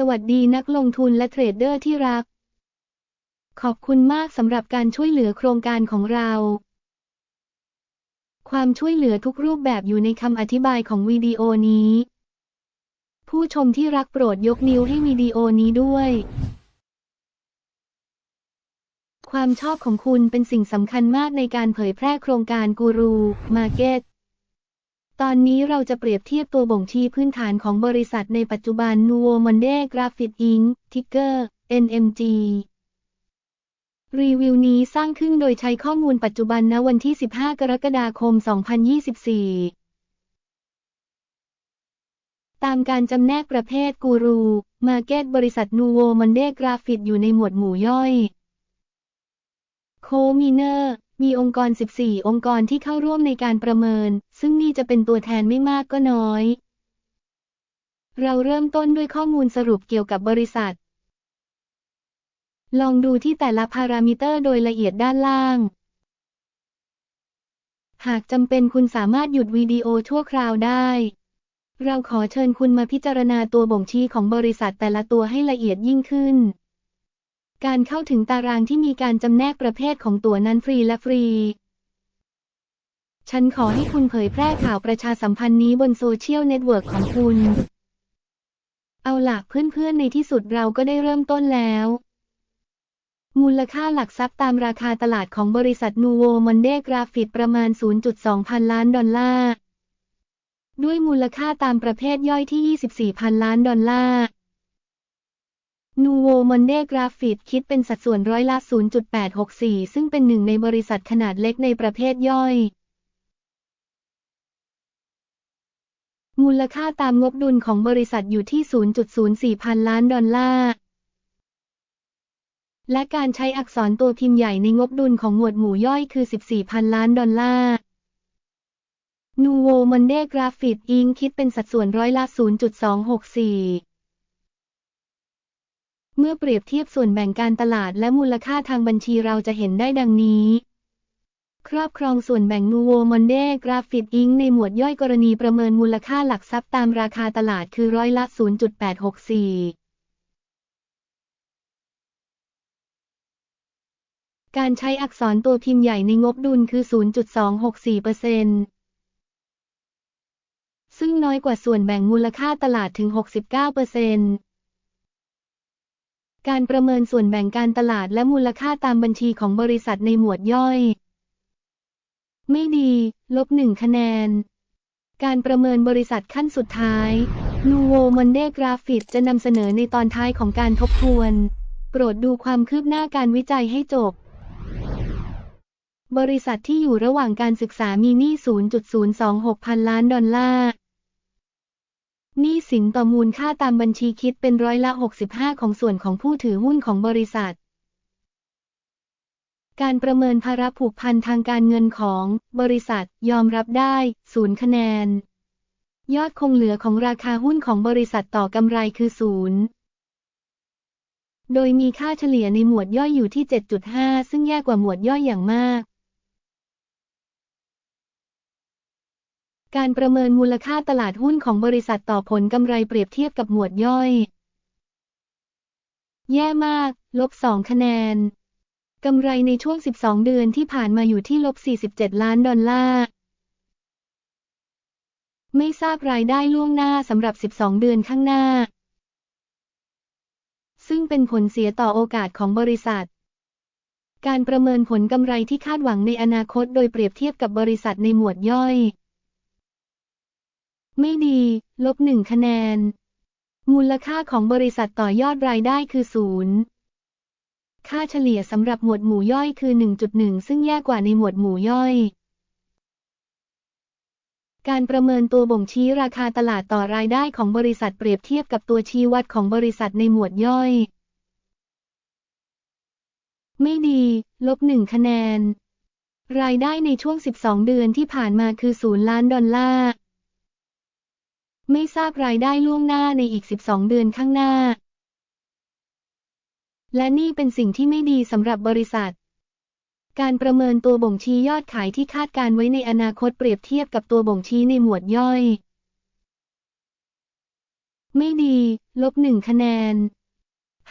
สวัสดีนักลงทุนและเทรดเดอร์ที่รัก ขอบคุณมากสำหรับการช่วยเหลือโครงการของเรา ความช่วยเหลือทุกรูปแบบอยู่ในคำอธิบายของวิดีโอนี้ ผู้ชมที่รักโปรดยกนิ้วให้วิดีโอนี้ด้วย ความชอบของคุณเป็นสิ่งสำคัญมากในการเผยแพร่โครงการกูรูมาร์เก็ต ตอนนี้เราจะเปรียบเทียบตัวบ่งชี้พื้นฐานของบริษัทในปัจจุบัน Nuvo Monday Graphic Inc. Ticker NMG รีวิวนี้สร้างขึ้นโดยใช้ข้อมูลปัจจุบันณวันที่ 15 กรกฎาคม 2024 ตามการจำแนกประเภทกูรู มาเก็ตบริษัท Nuvo Monday Graphic อยู่ในหมวดหมู่ย่อย โคมิเนอร์ มีองค์กร 14 องค์กรที่เข้าร่วมในการประเมิน ซึ่งนี่จะเป็นตัวแทนไม่มากก็น้อย เราเริ่มต้นด้วยข้อมูลสรุปเกี่ยวกับบริษัท ลองดูที่แต่ละพารามิเตอร์โดยละเอียดด้านล่าง หากจำเป็นคุณสามารถหยุดวิดีโอชั่วคราวได้ เราขอเชิญคุณมาพิจารณาตัวบ่งชี้ของบริษัทแต่ละตัวให้ละเอียดยิ่งขึ้น การเข้าถึงตารางที่มีการจำแนกประเภทของตั๋วนั้นฟรีและฟรี ฉันขอให้คุณเผยแพร่ข่าวประชาสัมพันธ์นี้บนโซเชียลเน็ตเวิร์กของคุณ เอาล่ะเพื่อนๆในที่สุดเราก็ได้เริ่มต้นแล้ว มูลค่าหลักทรัพย์ตามราคาตลาดของบริษัทนูโวมอนเดกราฟิกประมาณ 0.2 พันล้านดอลลาร์ ด้วยมูลค่าตามประเภทย่อยที่ 24 พันล้านดอลลาร์ นูโวมอนเดกราฟิกคิดเป็นสัดส่วนร้อยละ 0.864 ซึ่งเป็นหนึ่งในบริษัทขนาดเล็กในประเภทย่อย มูลค่าตามงบดุลของบริษัทอยู่ที่ 0.04 พันล้านดอลลาร์ และการใช้อักษรตัวพิมพ์ใหญ่ในงบดุลของหมวดหมู่ย่อยคือ 14 พันล้านดอลลาร์นูโวมอนเดกราฟิกอิงคิดเป็นสัดส่วนร้อยละ 0.264 เมื่อเปรียบเทียบส่วนแบ่งการตลาดและมูลค่าทางบัญชีเราจะเห็นได้ดังนี้ ครอบครองส่วนแบ่งนูโวมอนเดกราฟิกอิงในหมวดย่อยกรณีประเมินมูลค่าหลักทรัพย์ตามราคาตลาดคือร้อยละ 0.864การใช้อักษรตัวพิมพ์ใหญ่ในงบดุลคือ 0.264%ซึ่งน้อยกว่าส่วนแบ่งมูลค่าตลาดถึง 69% การประเมินส่วนแบ่งการตลาดและมูลค่าตามบัญชีของบริษัทในหมวดย่อย ไม่ดี ลบหนึ่งคะแนน การประเมินบริษัทขั้นสุดท้าย Nuvo Monday Graphic จะนำเสนอในตอนท้ายของการทบทวน โปรดดูความคืบหน้าการวิจัยให้จบ บริษัทที่อยู่ระหว่างการศึกษามีหนี้ 0.026 พันล้านดอลลาร์ หนี้สินต่อมูลค่าตามบัญชีคิดเป็นร้อยละ 65 ของส่วนของผู้ถือหุ้นของบริษัท การประเมินภาระผูกพันทางการเงินของบริษัทยอมรับได้ศูนย์คะแนน ยอดคงเหลือของราคาหุ้นของบริษัทต่อกำไรคือศูนย์โดยมีค่าเฉลี่ยในหมวดย่อยอยู่ที่ 7.5 ซึ่งแย่กว่าหมวดย่อยอย่างมาก การประเมินมูลค่าตลาดหุ้นของบริษัทต่อผลกำไรเปรียบเทียบกับหมวดย่อย แย่มาก ลบ 2 คะแนน กำไรในช่วง 12 เดือนที่ผ่านมาอยู่ที่ลบ 47 ล้านดอลลาร์ ไม่ทราบรายได้ล่วงหน้าสำหรับ 12 เดือนข้างหน้า ซึ่งเป็นผลเสียต่อโอกาสของบริษัทการประเมินผลกำไรที่คาดหวังในอนาคตโดยเปรียบเทียบกับบริษัทในหมวดย่อย ไม่ดี ลบหนึ่งคะแนน มูลค่าของบริษัทต่อยอดรายได้คือศูนย์ค่าเฉลี่ยสำหรับหมวดหมู่ย่อยคือ 1.1 ซึ่งแย่กว่าในหมวดหมู่ย่อย การประเมินตัวบ่งชี้ราคาตลาดต่อรายได้ของบริษัทเปรียบเทียบกับตัวชี้วัดของบริษัทในหมวดย่อย ไม่ดี ลบหนึ่งคะแนน รายได้ในช่วง 12 เดือนที่ผ่านมาคือ 0 ล้านดอลลาร์ ไม่ทราบรายได้ล่วงหน้าในอีก 12 เดือนข้างหน้า และนี่เป็นสิ่งที่ไม่ดีสำหรับบริษัท การประเมินตัวบ่งชี้ยอดขายที่คาดการไว้ในอนาคตเปรียบเทียบกับตัวบ่งชี้ในหมวดย่อย ไม่ดี ลบหนึ่งคะแนน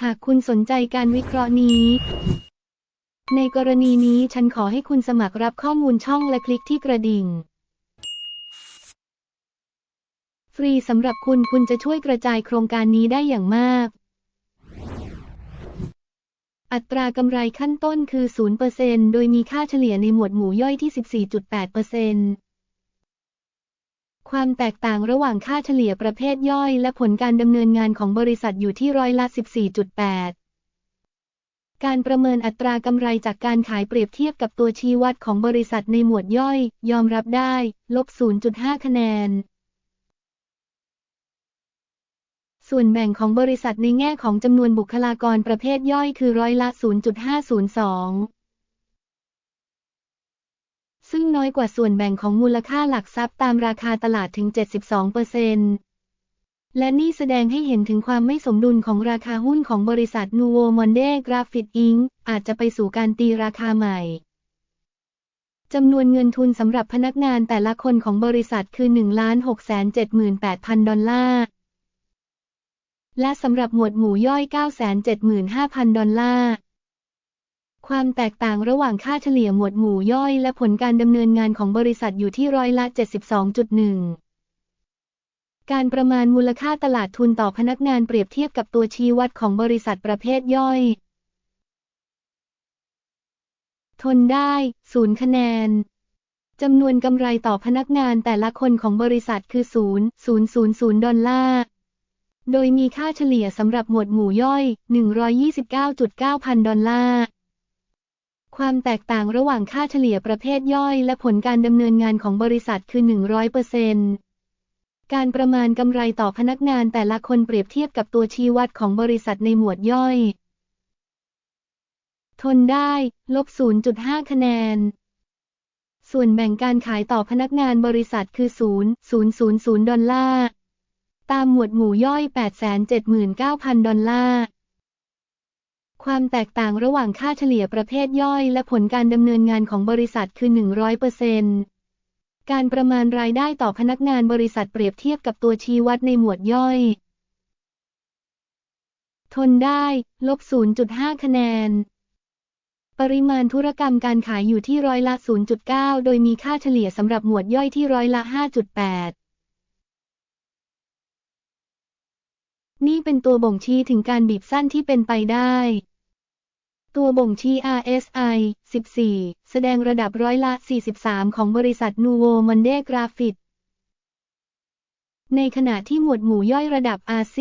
หากคุณสนใจการวิเคราะห์นี้ในกรณีนี้ฉันขอให้คุณสมัครรับข้อมูลช่องและคลิกที่กระดิ่ง ฟรีสำหรับคุณคุณจะช่วยกระจายโครงการนี้ได้อย่างมาก อัตรากำไรขั้นต้นคือ 0%โดยมีค่าเฉลี่ยในหมวดหมู่ย่อยที่ 14.8%ความแตกต่างระหว่างค่าเฉลี่ยประเภทย่อย และผลการดำเนินงานของบริษัทอยู่ที่ร้อยละ 14.8 การประเมินอัตรากำไรจากการขายเปรียบเทียบกับตัวชี้วัดของบริษัทในหมวดย่อย ยอมรับได้ ลบ 0.5 คะแนน ส่วนแบ่งของบริษัทในแง่ของจำนวนบุคลากรประเภทย่อยคือร้อยละ 0.502 ซึ่งน้อยกว่าส่วนแบ่งของมูลค่าหลักทรัพย์ตามราคาตลาดถึง 72%และนี่แสดงให้เห็นถึงความไม่สมดุลของราคาหุ้นของบริษัท Nuvo Monde Graphite Inc. อาจจะไปสู่การตีราคาใหม่จำนวนเงินทุนสำหรับพนักงานแต่ละคนของบริษัทคือ 1,678,000 ดอลลาร์ และสำหรับหมวดหมู่ย่อย 975,000 ดอลลาร์ความแตกต่างระหว่างค่าเฉลี่ยหมวดหมู่ย่อย และผลการดำเนินงานของบริษัทอยู่ที่ร้อยละ 72.1 การประมาณมูลค่าตลาดทุนต่อพนักงานเปรียบเทียบกับตัวชี้วัดของบริษัทประเภทย่อย ทนได้ 0 คะแนน จำนวนกำไรต่อพนักงานแต่ละคนของบริษัทคือ 0,000 ดอลลาร์ โดยมีค่าเฉลี่ยสำหรับหมวดหมู่ย่อย 129.9 พันดอลลาร์ ความแตกต่างระหว่างค่าเฉลี่ยประเภทย่อยและผลการดำเนินงานของบริษัทคือ 100%การประมาณกำไรต่อพนักงานแต่ละคนเปรียบเทียบกับตัวชี้วัดของบริษัทในหมวดย่อย ทนได้ ลบ 0.5 คะแนน ส่วนแบ่งการขายต่อพนักงานบริษัทคือ 0,000 ดอลลาร์ ตามหมวดหมู่ย่อย 879,000 ดอลลาร์ความแตกต่างระหว่างค่าเฉลี่ยประเภทย่อย และผลการดำเนินงานของบริษัทคือ 100%การประมาณรายได้ต่อพนักงานบริษัทเปรียบเทียบกับตัวชี้วัดในหมวดย่อย ทนได้ ลบ 0.5 คะแนน ปริมาณธุรกรรมการขายอยู่ที่ร้อยละ 0.9 โดยมีค่าเฉลี่ยสำหรับหมวดย่อยที่ร้อยละ 5.8 นี่เป็นตัวบ่งชี้ถึงการบีบสั้นที่เป็นไปได้ ตัวบ่งชี้ RSI 14 แสดงระดับร้อยละ 43 ของบริษัท Nuvo Monde Graphite ในขณะที่หมวดหมู่ย่อยระดับ RC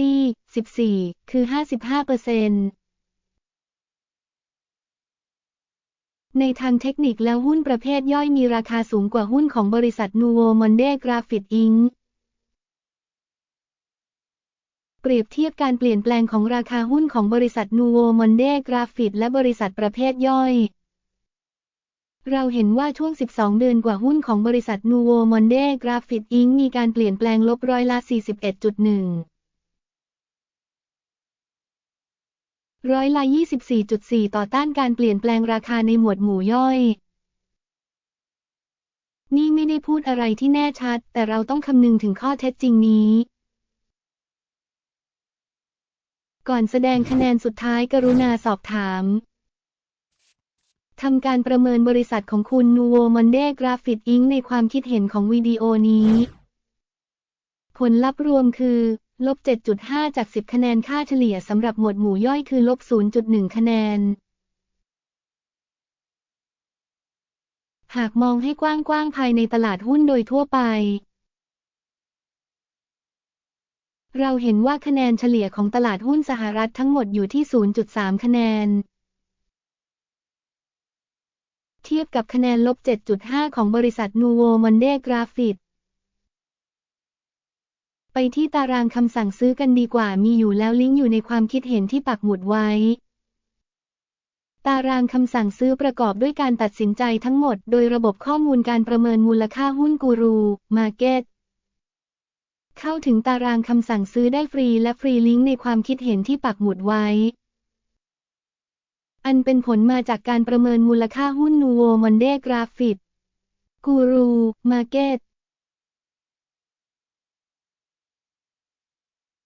14 คือ 55%ในทางเทคนิคแล้วหุ้นประเภทย่อยมีราคาสูงกว่าหุ้นของบริษัท Nuvo Monde Graphite Inc. เปรียบเทียบการเปลี่ยนแปลงของราคาหุ้นของบริษัท Nuvo Monde Graphite และบริษัทประเภทย่อย เราเห็นว่าช่วง 12 เดือนกว่าหุ้นของบริษัท Nuvo Monde Graphite Inc. มีการเปลี่ยนแปลงลบร้อยละ 41.1 ร้อยละ 24.4 ต่อต้านการเปลี่ยนแปลงราคาในหมวดหมู่ย่อยนี่ไม่ได้พูดอะไรที่แน่ชัด แต่เราต้องคำนึงถึงข้อเท็จจริงนี้ ก่อนแสดงคะแนนสุดท้ายกรุณาสอบถามทำการประเมินบริษัทของคุณ Nuvo Monde Graphite Inc. ในความคิดเห็นของวิดีโอนี้ ผลลัพธ์รวมคือ ลบ 7.5 จาก 10 คะแนนค่าเฉลี่ยสำหรับหมวดหมู่ย่อยคือลบ 0.1 คะแนน หากมองให้กว้างๆภายในตลาดหุ้นโดยทั่วไป เราเห็นว่าคะแนนเฉลี่ยของตลาดหุ้นสหรัฐทั้งหมดอยู่ที่ 0.3 คะแนน เทียบกับคะแนนลบ 7.5 ของบริษัท Nuvo Monde Graphite ไปที่ตารางคำสั่งซื้อกันดีกว่ามีอยู่แล้วลิงก์อยู่ในความคิดเห็นที่ปักหมุดไว้ ตารางคำสั่งซื้อประกอบด้วยการตัดสินใจทั้งหมด โดยระบบข้อมูลการประเมินมูลค่าหุ้นกูรูมาร์ เข้าถึงตารางคำสั่งซื้อได้ฟรีและฟรีลิงก์ในความคิดเห็นที่ปักหมุดไว้ อันเป็นผลมาจากการประเมินมูลค่าหุ้น Nuvo Monde Graphite กูรูมาเก็ต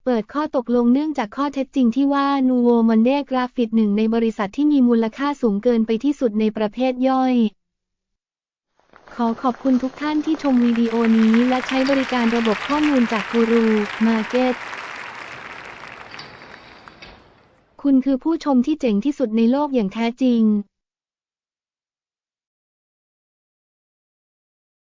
เปิดข้อตกลงเนื่องจากข้อเท็จจริงที่ว่านูโวมันเดกราฟิตหนึ่งในบริษัทที่มีมูลค่าสูงเกินไปที่สุดในประเภทย่อย ขอขอบคุณทุกท่านที่ชมวิดีโอนี้และใช้บริการระบบข้อมูลจากกูรูมาเก็ตคุณคือผู้ชมที่เจ๋งที่สุดในโลกอย่างแท้จริง